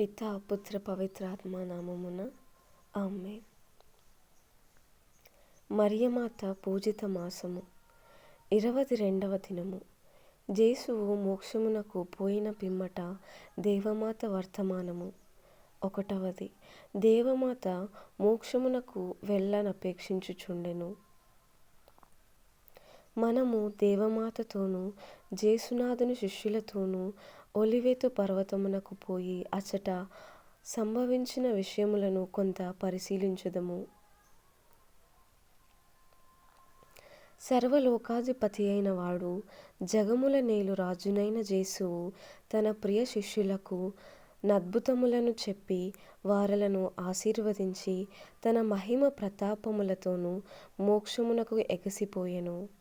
పిత పుత్ర పవిత్రాత్మ నామమున ఆమె మరియమాత పూజిత మాసము. ఇరవది రెండవ దినము. జేసువు మోక్షమునకు పోయిన పిమ్మట దేవమాత వర్తమానము. ఒకటవది దేవమాత మోక్షమునకు వెళ్ళనపేక్షించుచుండెను. మనము దేవమాతతోనూ జేసునాథుని శిష్యులతోనూ ఒలివేతు పర్వతమునకు పోయి అచ్చట సంభవించిన విషయములను కొంత పరిశీలించుదము. సర్వలోకాధిపతియైన వాడు జగముల నేలు రాజునైన జేసువు తన ప్రియ శిష్యులకు నద్భుతములను చెప్పి వారలను ఆశీర్వదించి తన మహిమ ప్రతాపములతోనూ మోక్షమునకు ఎగసిపోయెను.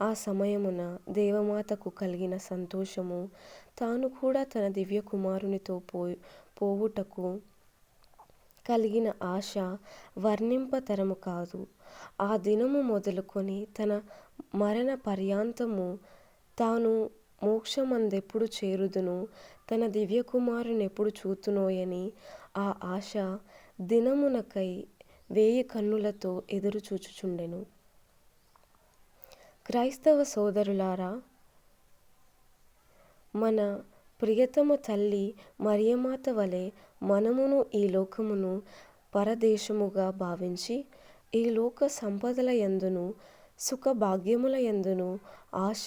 ఆ సమయమున దేవమాతకు కలిగిన సంతోషము తాను కూడా తన దివ్యకుమారునితో పో పోవుటకు కలిగిన ఆశ వర్ణింపతరము కాదు. ఆ దినము మొదలుకొని తన మరణ పర్యాంతము తాను మోక్షమందెప్పుడు చేరుదును? తన దివ్యకుమారునెప్పుడు చూతునోయని ఆ ఆశ దినమునకై వేయి కన్నులతో ఎదురు చూచుచుండెను క్రైస్తవ సోదరులారా మన ప్రియతమ తల్లి మరియమాత వలె మనమును ఈ లోకమును పరదేశముగా భావించి ఈ లోక సంపదల యందును సుఖ భాగ్యముల యందును ఆశ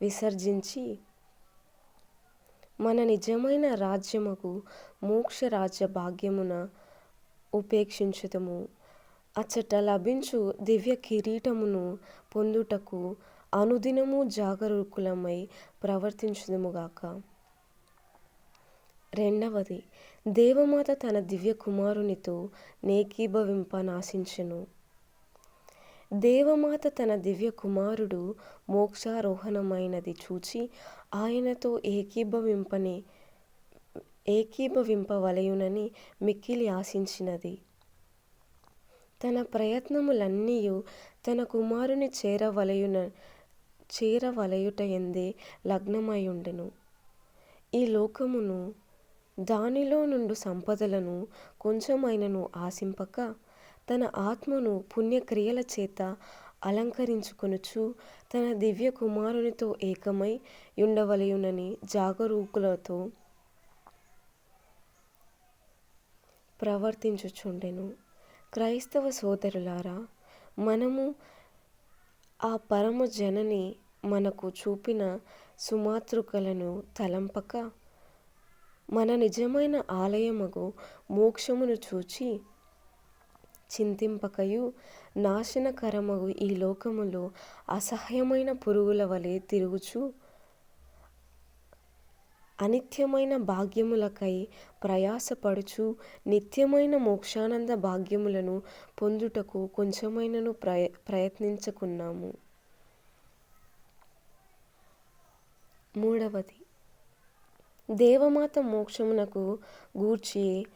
విసర్జించి మన నిజమైన రాజ్యముకు మోక్ష రాజ్య భాగ్యమున ఉపేక్షించుతము అచ్చట లభించు దివ్య కిరీటమును పొందుటకు అనుదినము జాగరూకులమై ప్రవర్తించుదుముగాక. రెండవది దేవమాత తన దివ్య కుమారునితో నేకీభవింపనాశించెను. దేవమాత తన దివ్య కుమారుడు మోక్షారోహణమైనది చూచి ఆయనతో ఏకీభవింపని ఏకీభవింపవలయునని మిక్కిలి ఆశించినది. తన ప్రయత్నములన్నీయు తన కుమారుని చేరవలయున చేరవలయుటయందే లగ్నమైయుండెను. ఈ లోకమును దానిలో నుండు సంపదలను కొంచెమైనను ఆశింపక తన ఆత్మను పుణ్యక్రియల చేత అలంకరించుకొనుచు తన దివ్య కుమారునితో ఏకమై ఉండవలయునని జాగరూకులతో ప్రవర్తించుచుండెను. క్రైస్తవ సోదరులారా మనము ఆ పరమ జనని మనకు చూపిన సుమాతృకలను తలంపక మన నిజమైన ఆలయముకు మోక్షమును చూచి చింతింపకయు నాశనకరమగు ఈ లోకములో అసహ్యమైన పురుగుల వలె తిరుగుచు అనిత్యమైన భాగ్యములకై ప్రయాసపడుచు నిత్యమైన మోక్షానంద భాగ్యములను పొందుటకు కొంచెమైనను ప్రయ ప్రయత్నించుకున్నాము. మూడవది. దేవమాత మోక్షమునకు గూర్చి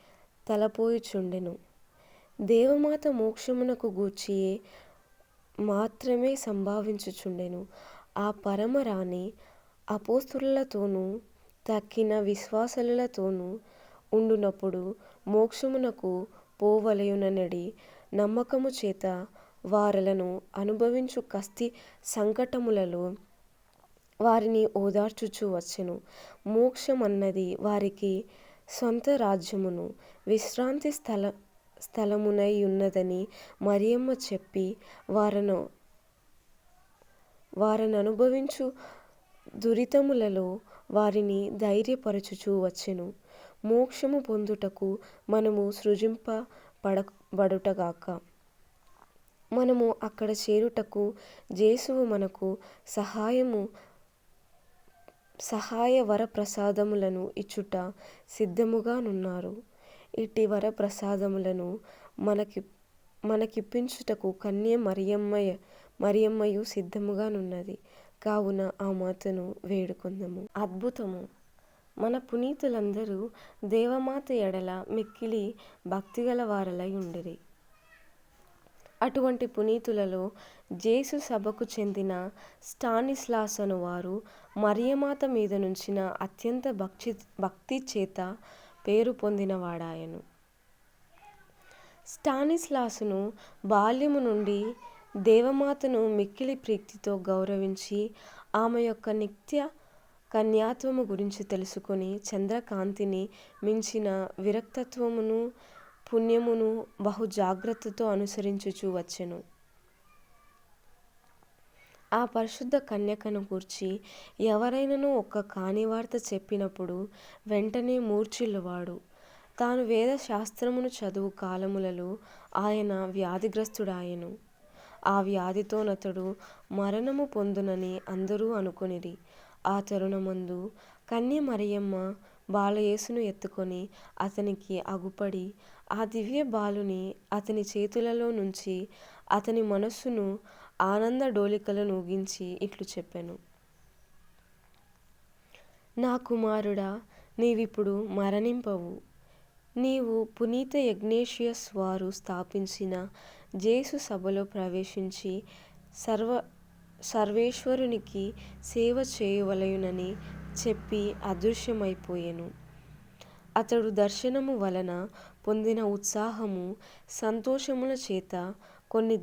తలపోయుచుండెను. దేవమాత మోక్షమునకు గూర్చి మాత్రమే సంభావించుచుండెను. ఆ పరమరాణి అపోస్తులతోనూ తక్కిన విశ్వాసులతోనూ ఉండునప్పుడు మోక్షమునకు పోవలయుననడి నమ్మకము చేత వారలను అనుభవించు కస్తి సంకటములలో వారిని ఓదార్చుచూ వచ్చెను. మోక్షమన్నది వారికి సొంత రాజ్యమును విశ్రాంతి స్థల స్థలమునై ఉన్నదని మరియమ్మ చెప్పి వారను వారననుభవించు దురితములలో వారిని ధైర్యపరచుచు వచ్చెను. మోక్షము పొందుటకు మనము సృజింపబడుటగాక మనము అక్కడ చేరుటకు జేసువు మనకు సహాయము సహాయ వరప్రసాదములను ఇచ్చుట సిద్ధముగానున్నారు ఇట్టి వరప్రసాదములను మనకి మనకిప్పించుటకు కన్య మరియమ్మయ మరియమ్మయు సిద్ధముగానున్నది కావున ఆ మాతను వేడుకొందము. అద్భుతము. మన పునీతులందరూ దేవమాత ఎడల మిక్కిలి భక్తిగల వారలై ఉండిరి. అటువంటి పునీతులలో జేసు సభకు చెందిన స్టానిస్లాస్ అనువారు మరియమాత మీద నుంచిన అత్యంత భక్తి భక్తి చేత పేరు పొందినవాడాయను స్టానిస్లాసును బాల్యము నుండి దేవమాతను మిక్కిలి ప్రీతితో గౌరవించి ఆమె యొక్క నిత్య కన్యాత్వము గురించి తెలుసుకొని చంద్రకాంతిని మించిన విరక్తత్వమును పుణ్యమును బహు జాగ్రత్తతో అనుసరించుచూ వచ్చెను. ఆ పరిశుద్ధ కన్యకను గూర్చి ఎవరైనను ఒక్క కానివార్త చెప్పినప్పుడు వెంటనే మూర్ఛిల్లువాడు. తాను వేద శాస్త్రమును చదువు కాలములలో ఆయన వ్యాధిగ్రస్తుడాయెను. ఆ వ్యాధితోనతడు మరణము పొందునని అందరూ అనుకొనిరి. ఆ తరుణమందు కన్య మరియమ్మ బాలయేసును ఎత్తుకొని అతనికి అగుపడి ఆ దివ్య బాలుని అతని చేతులలో నుంచి అతని మనస్సును ఆనంద డోలికలనూగించి ఇట్లు చెప్పెను. నా కుమారుడా నీవిప్పుడు మరణింపవు. నీవు పునీత యజ్ఞేషియస్ వారు స్థాపించిన జేసు సభలో ప్రవేశించి సర్వ సర్వేశ్వరునికి సేవ చేయవలయునని చెప్పి అదృశ్యమైపోయెను. అతడు దర్శనము వలన పొందిన ఉత్సాహము, సంతోషముల చేత కొన్ని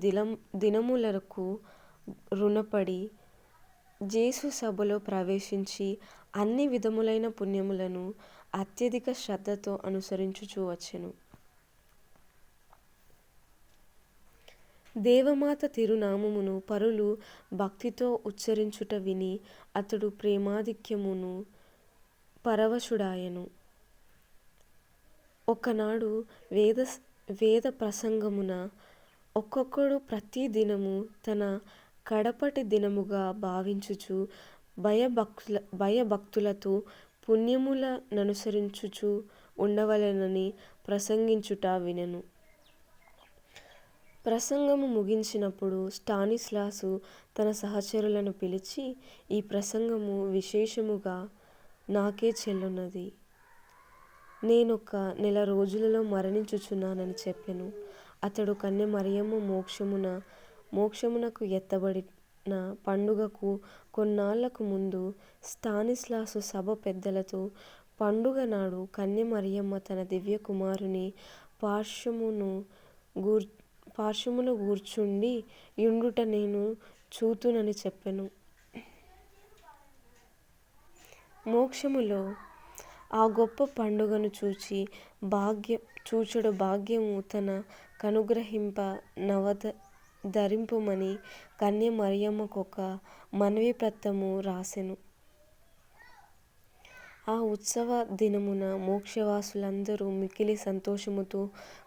దినములరకు రుణపడి జేసు సభలో ప్రవేశించి అన్ని విధములైన పుణ్యములను అత్యధిక శ్రద్ధతో అనుసరించుచూ వచ్చెను. దేవమాత తిరునామమును పరులు భక్తితో ఉచ్చరించుట విని అతడు ప్రేమాధిక్యమును పరవశుడాయెను. ఒకనాడు వేద ప్రసంగమున ఒక్కొక్కడు ప్రతి దినము తన కడపటి దినముగా భావించుచు భయభక్తులతో పుణ్యములననుసరించుచు ఉండవలెనని ప్రసంగించుట వినెను. ప్రసంగము ముగించినప్పుడు స్టానిస్లాసు తన సహచరులను పిలిచి ఈ ప్రసంగము విశేషముగా నాకే చెల్లునది. నేనొక నెల రోజులలో మరణించుచున్నానని చెప్పెను. అతడు కన్యమరియమ్మ మోక్షమునకు ఎత్తబడిన పండుగకు కొన్నాళ్ళకు ముందు స్థానిస్లాసు సభ పెద్దలతో పండుగ నాడు కన్యమరియమ్మ తన దివ్యకుమారుని గుర్ గూర్చుండి యుండుట నేను చూతునని చెప్పెను. మోక్షములో ఆ గొప్ప పండుగను చూచి భాగ్యం చూచుడు భాగ్యము తన కనుగ్రహింప నవదరింపుమని మనవి మనవిపత్రము రాసెను ఆ ఉత్సవ దినమున మోక్షవాసులందరూ మిక్కిలి సంతోషముతో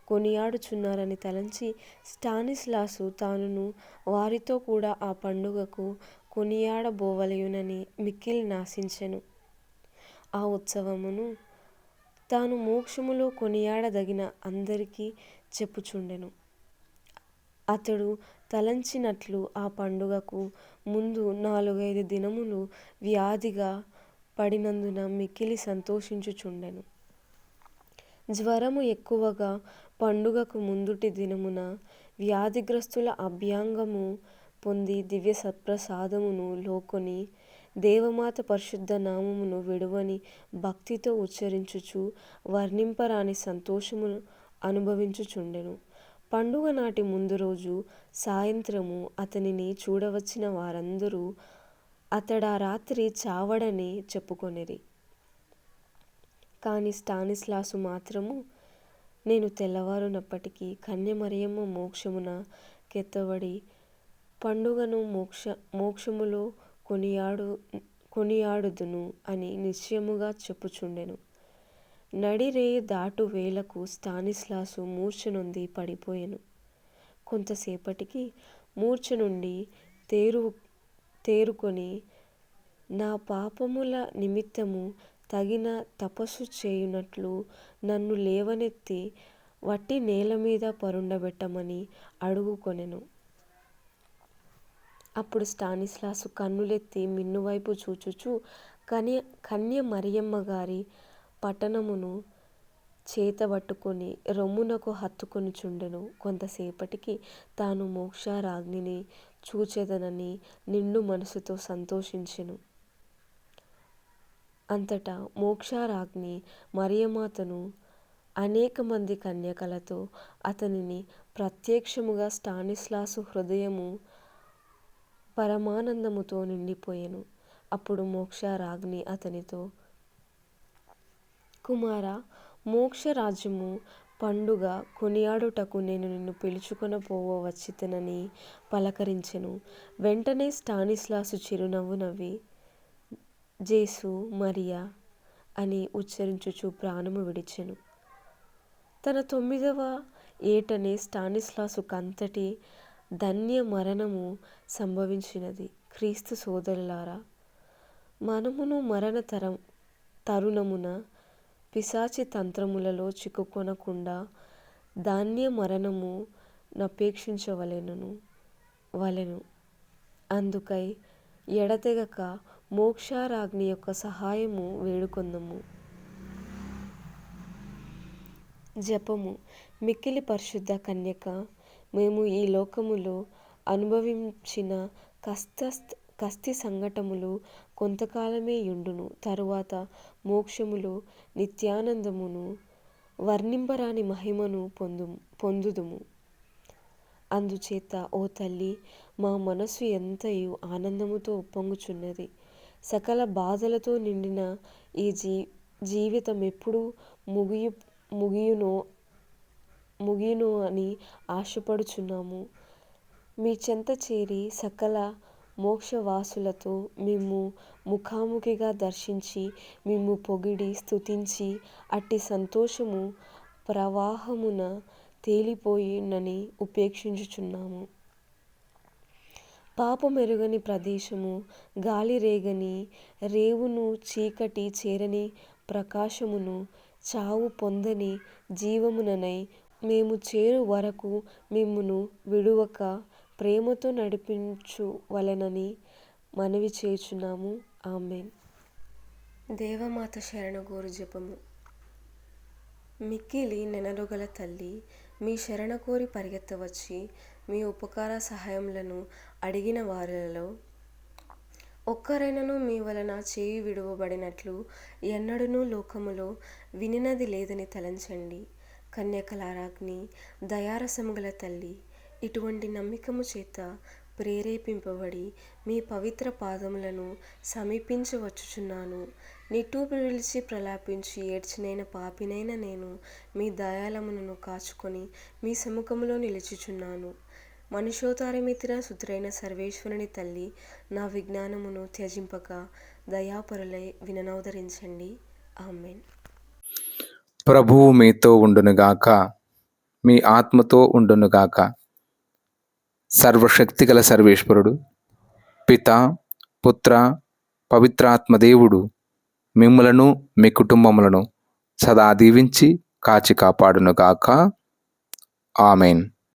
కొనియాడుచున్నారని తలంచి స్టానిస్లాసు తానును వారితో కూడా ఆ పండుగకు కొనియాడబోవలయునని మిక్కిలి నాశించెను. ఆ ఉత్సవమును తాను మోక్షములో కొనియాడదగిన అందరికీ చెప్పుచుండెను. అతడు తలంచినట్లు ఆ పండుగకు ముందు నాలుగైదు దినములు వ్యాధిగా పడినందున మిక్కిలి సంతోషించుచుండెను. జ్వరము ఎక్కువగా పండుగకు ముందుటి దినమున వ్యాధిగ్రస్తుల అభ్యంగము పొంది దివ్య సత్ప్రసాదమును లోకొని దేవమాత పరిశుద్ధ నామమును విడువని భక్తితో ఉచ్చరించుచు వర్ణింపరాని సంతోషమును అనుభవించుచుండెను. పండుగ నాటి ముందు రోజు సాయంత్రము అతనిని చూడవచ్చిన వారందరూ అతడా రాత్రి చావడని చెప్పుకొనిరి. కానీ స్టానిస్లాసు మాత్రము నేను తెల్లవారునప్పటికీ కన్యమరియమ్మ మోక్షమున కెత్తబడి పండుగను మోక్ష మోక్షములో కొనియాడు కొనియాడుదును అని నిశ్చయముగా చెప్పుచుండెను. నడిరేయి దాటు వేలకు స్థానిస్లాసు మూర్ఛ నుండి పడిపోయెను. కొంతసేపటికి మూర్ఛ నుండి తేరు తేరుకొని నా పాపముల నిమిత్తము తగిన తపస్సు చేయునట్లు నన్ను లేవనెత్తి వట్టి నేలమీద పరుండబెట్టమని అడుగుకొనెను. అప్పుడు స్టానిస్లాసు కన్నులెత్తి మిన్నువైపు చూచుచు కన్య కన్య మరియమ్మ గారి పట్టణమును చేతబట్టుకొని రొమ్మునకు హత్తుకొనుచుండెను. కొంతసేపటికి తాను మోక్షారాజ్ఞిని చూచెదనని నిండు మనసుతో సంతోషించెను. అంతటా మోక్షరాజ్ఞి మరియమాతను అనేక మంది కన్యకలతో అతనిని ప్రత్యక్షముగా స్టానిస్లాసు హృదయము పరమానందముతో నిండిపోయెను. అప్పుడు మోక్షరాజ్ఞి అతనితో కుమారా, మోక్షరాజ్యము పండుగ కొనియాడుటకు నేను నిన్ను పిలుచుకొనపోవ వచ్చితినని పలకరించెను. వెంటనే స్టానిస్లాసు చిరునవ్వు నవ్వి, జేసు మరియా అని ఉచ్చరించుచు ప్రాణము విడిచెను. తన తొమ్మిదవ ఏటనే స్టానిస్లాసుకంతటి ధన్య మరణము సంభవించినది. క్రీస్తు సోదరులారా, మనమును మరణ తరం తరుణమున పిశాచి తంత్రములలో చిక్కుకొనకుండా ధాన్య మరణము నపేక్షించవలెను. అందుకై ఎడతెగక మోక్షరాజ్ఞి యొక్క సహాయము వేడుకొందము జపము మిక్కిలి పరిశుద్ధ కన్యక మేము ఈ లోకములో అనుభవించిన కస్తస్థి కస్తి సంఘటములు కొంతకాలమే యుండును. తరువాత మోక్షములు నిత్యానందమును, వర్ణింపరాని మహిమను పొందు పొందుదుము. అందుచేత ఓ తల్లి మా మనస్సు ఎంతయు ఆనందముతో ఉప్పొంగుచున్నది. సకల బాధలతో నిండిన ఈ జీ జీవితం ఎప్పుడూ ముగియు ముగియునో అని ఆశపడుచున్నాము. మీ చెంత చేరి సకల మోక్షవాసులతో మేము ముఖాముఖిగా దర్శించి మేము పొగిడి స్తుతించి అట్టి సంతోషము ప్రవాహమున తేలిపోయునని ఉపేక్షించుచున్నాము పాపమెరుగని ప్రదేశము, గాలి రేగని రేవును చీకటి చేరని ప్రకాశమును, చావు పొందని జీవముననై మేము చేరు వరకు మిమ్మును విడువక ప్రేమతో నడిపించువలెనని మనవి చేయుచున్నాము. ఆమె దేవమాత శరణుగోరు జపము మిక్కిలి నెనలుగల తల్లి మీ శరణుకోరి పరిగెత్తవచ్చి మీ ఉపకార సహాయములను అడిగిన వారిలో ఒక్కరైనను మీ వలన చేయి విడువబడినట్లు ఎన్నడనూ లోకములో వినినది లేదని తలంచండి. కన్యకల దయారసముగల తల్లి ఇటువంటి నమ్మికము చేత ప్రేరేపింపబడి మీ పవిత్ర పాదములను సమీపించవచ్చుచున్నాను నిట్టూపు విలిచి ప్రలాపించి ఏడ్చినైన పాపినైన నేను మీ దయాలములను కాచుకొని మీ సముఖములో నిలిచిచున్నాను మనుష్యోతారమెత్తిన సుతుడైన సర్వేశ్వరుని తల్లి నా విజ్ఞానమును త్యజింపక దయాపరులై విననొదరించండి. ఆమెన్ ప్రభువు మీతో ఉండునుగాక. మీ ఆత్మతో ఉండునుగాక. సర్వశక్తిగల సర్వేశ్వరుడు పిత పుత్ర పవిత్రాత్మదేవుడు మిమ్మలను మీ కుటుంబములను సదా దీవించి కాచి కాపాడునుగాక. ఆమెన్